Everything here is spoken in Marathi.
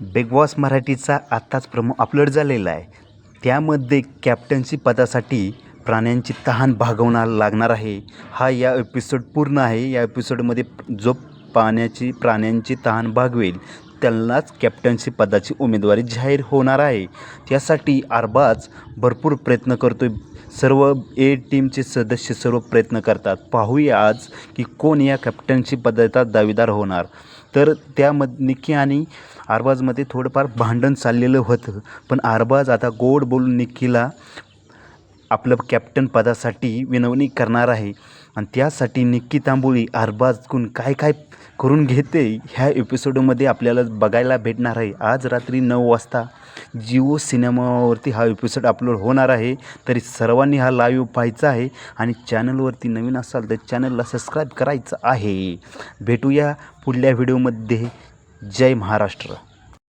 बिग बॉस मराठीचा आत्ताच प्रमो अपलोड झालेला आहे. त्यामध्ये कॅप्टन्सी पदासाठी प्राण्यांची तहान भागवणार लागणार आहे. हा या एपिसोड पूर्ण आहे. या एपिसोडमध्ये जो पाण्याची प्राण्यांची तहान भागवेल त्यांनाच कॅप्टन्सी पदाची उमेदवारी जाहीर होणार आहे. त्यासाठी अरबाज भरपूर प्रयत्न करतो सर्व ए टीमचे सदस्य सर्व प्रयत्न करतात. पाहूया आज की कोण या कॅप्टनशी पदाचा दावेदार होणार. तर त्यामध्ये निक्की आणि अरबाजमध्ये थोडंफार भांडण चाललेलं होतं. पण अरबाज आता गोड बोलून निक्कीला आपलं कॅप्टन पदासाठी विनवणी करणार आहे. आणि त्यासाठी निक्की तांबोळी आरबाजकून काय काय करून घेते ह्या एपिसोडमध्ये आपल्याला बघायला भेटणार आहे. आज रात्री नऊ वाजता जिओ सिनेमावरती हा एपिसोड अपलोड होणार आहे. तरी सर्वांनी हा लाईव्ह पाहायचा आहे आणि चॅनलवरती नवीन असाल तर चॅनलला सबस्क्राईब करायचं आहे. भेटूया पुढल्या व्हिडिओमध्ये जय महाराष्ट्र.